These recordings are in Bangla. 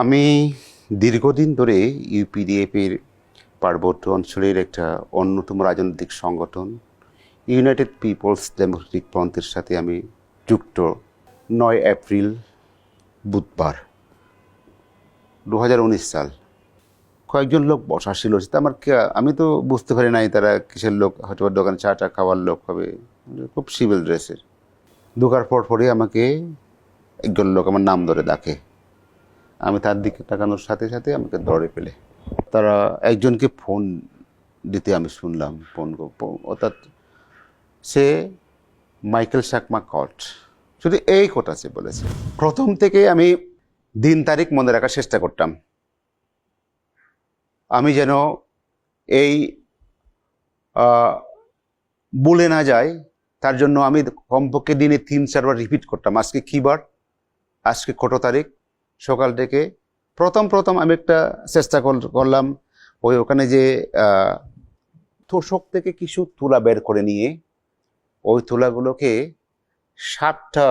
আমি দীর্ঘদিন ধরে ইউপিডিএফের পার্বত্য অঞ্চলের একটা অন্যতম রাজনৈতিক সংগঠন ইউনাইটেড পিপলস ডেমোক্রেটিক ফ্রন্টের সাথে আমি যুক্ত নয় এপ্রিল বুধবার দু হাজার উনিশ সাল। কয়েকজন লোক বসা ছিল আমার আমি তো বুঝতে পারি নাই তারা কিসের লোক হয়তো দোকানে চা টা খাওয়ার লোক হবে, খুব সিভিল ড্রেসের ঢোকার পর পরে আমাকে একজন লোক আমার নাম ধরে ডাকে। আমি তার দিকে তাকানোর সাথে সাথে আমাকে ধরে পেলে তারা একজনকে ফোন দিতে আমি শুনলাম ফোন অর্থাৎ সে মাইকেল শাকমা কট শুধু এই কথা সে বলেছে। প্রথম থেকে আমি দিন তারিখ মনে রাখার চেষ্টা করতাম। আমি যেন এই বলে না যায়, তার জন্য আমি কমপক্ষে দিনে তিন চারবার রিপিট করতাম। আজকে কী বার? আজকে কত তারিখ? সকাল থেকে প্রথম প্রথম আমি একটা চেষ্টা করলাম ওই ওখানে যে তোষক থেকে কিছু তুলা বের করে নিয়ে ওই তুলাগুলোকে সাতটা,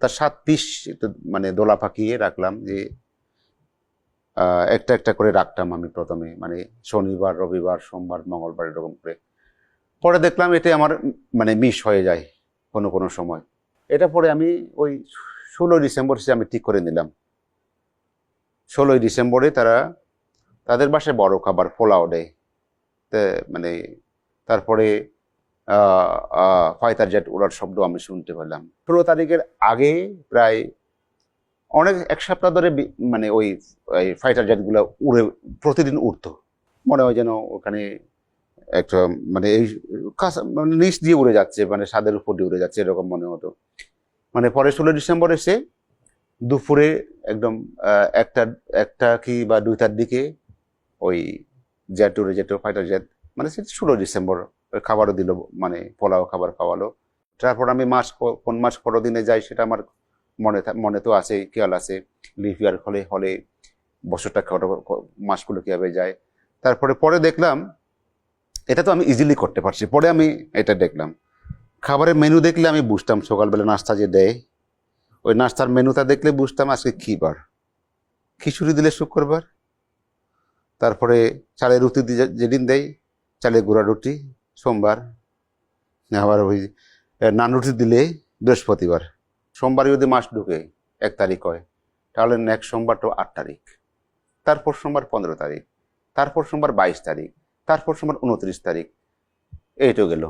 তার সাত পিস মানে দোলা পাকিয়ে রাখলাম যে একটা একটা করে রাখতাম আমি প্রথমে মানে শনিবার, রবিবার, সোমবার, মঙ্গলবার এরকম করে। পরে দেখলাম এটা আমার মানে মিস হয়ে যায় কোনো কোনো সময়। এটা পরে আমি ওই ষোলোই ডিসেম্বর সে আমি ঠিক করে নিলাম। ষোলোই ডিসেম্বরে তারা, তাদের বাসায় বড় খাবার, পোলাও দেয়। মানে তারপরে ফাইটার জেট ওড়ার শব্দ আমি শুনতে পেলাম। ষোলো তারিখের আগে প্রায় অনেক, এক সপ্তাহ ধরে মানে ওই ফাইটার জেটগুলো উড়ে, প্রতিদিন উড়তো। মনে হয় যেন ওখানে একটা মানে এই, কাঁচা মানে নিচ দিয়ে উড়ে যাচ্ছে মানে ছাদের উপর দিয়ে উড়ে যাচ্ছে, এরকম মনে হতো। মানে পরে ষোলো ডিসেম্বর এসে দুপুরে একদম একটা একটা কি বা দুইটার দিকে ওই জেট উড়ে যেত ফাইটার জেট মানে সেটা ষোলো ডিসেম্বর খাবারও দিল মানে পোলাও খাবার খাওয়ালো। তারপর আমি মাস কোন মাস দিনে যাই সেটা আমার মনে মনে তো আছে খেয়াল আছে। লিভ ইয়ার হলে হলে বছরটা মাসগুলো কীভাবে যায়। তারপরে পরে দেখলাম, এটা তো আমি ইজিলি করতে পারছি, পরে আমি এটা দেখলাম। খাবারের মেনু দেখলে আমি বুঝতাম সকালবেলা নাস্তা যে দেয়। ওই নাস্তার মেনুটা দেখলে বুঝতাম আজকে কী বার। খিচুড়ি দিলে শুক্রবার, তারপরে চালের রুটি যেদিন দেয় চালের গুঁড়া রুটি, সোমবার, আবার ওই নান রুটি দিলে বৃহস্পতিবার। সোমবার যদি মাস ঢুকে, এক তারিখ হয়, তাহলে নেক্সট সোমবার তো আট তারিখ। তারপর সোমবার পনেরো তারিখ, তারপর সোমবার বাইশ তারিখ, তারপর সোমবার উনত্রিশ তারিখ। এই তো গেল।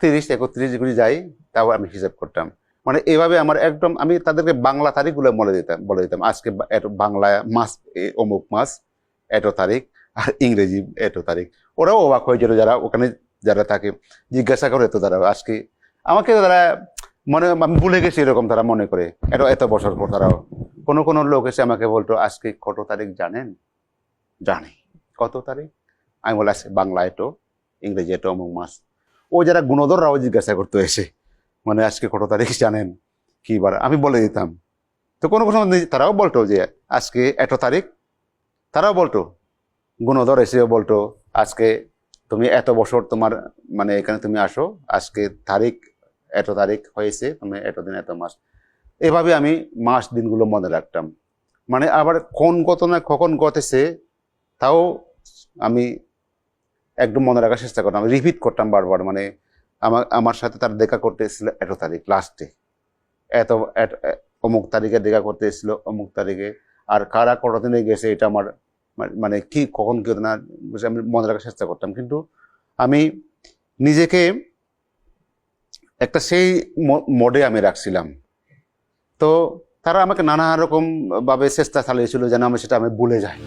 তিরিশ, একত্রিশ করে যাই, তাও আমি হিসাব করতাম। মানে এভাবে আমার একদম, আমি তাদেরকে বাংলা তারিখগুলো বলে দিতাম বলে দিতাম, আজকে এত বাংলা মাস অমুক মাস, এত তারিখ, আর ইংরেজি এত তারিখ। ওরাও অবাক হয়ে যেত যারা ওখানে, যারা থাকে জিজ্ঞাসা করে তো তারা আজকে, আমাকে তারা মনে, আমি ভুলে গেছি এরকম তারা মনে করে, এত এত বছর পর তারাও। কোনো কোনো লোক এসে আমাকে বলতো, আজকে কত তারিখ জানেন? জানি। কত তারিখ? আমি বলে আজকে বাংলা এটো ইংরেজি এটো অমুক মাস ও যারা গুণধররাও জিজ্ঞাসা করতো এসে মানে আজকে কত তারিখ জানেন? কি বার? আমি বলে দিতাম। তো কোনো কোনো তারাও বলতো যে, আজকে এত তারিখ? তারাও বলতো, গুণধর এসেও বলতো, আজকে তুমি এত বছর তোমার মানে এখানে তুমি আসো, আজকে তারিখ, এত তারিখ হয়েছে, তুমি এতদিন এত মাস। এভাবে আমি মাস দিনগুলো মনে রাখতাম। মানে আবার কোন ঘটনা কখন ঘটেছে তাও আমি একদম মনে রাখার চেষ্টা করতাম আমি রিপিট করতাম বারবার মানে আমার আমার সাথে তার দেখা করতে এসেছিল এত তারিখ লাস্টে এত অমুক তারিখে দেখা করতে এসেছিল, অমুক তারিখে। আর কারা কতদিনে গেছে এটা আমার মানে কি, কখন কি না আমি মনে রাখার চেষ্টা করতাম। কিন্তু আমি নিজেকে একটা সেই মোডে আমি রাখছিলাম। তো তারা আমাকে নানা রকমভাবে চেষ্টা চালিয়েছিল যেন আমি সেটা আমি ভুলে যাই।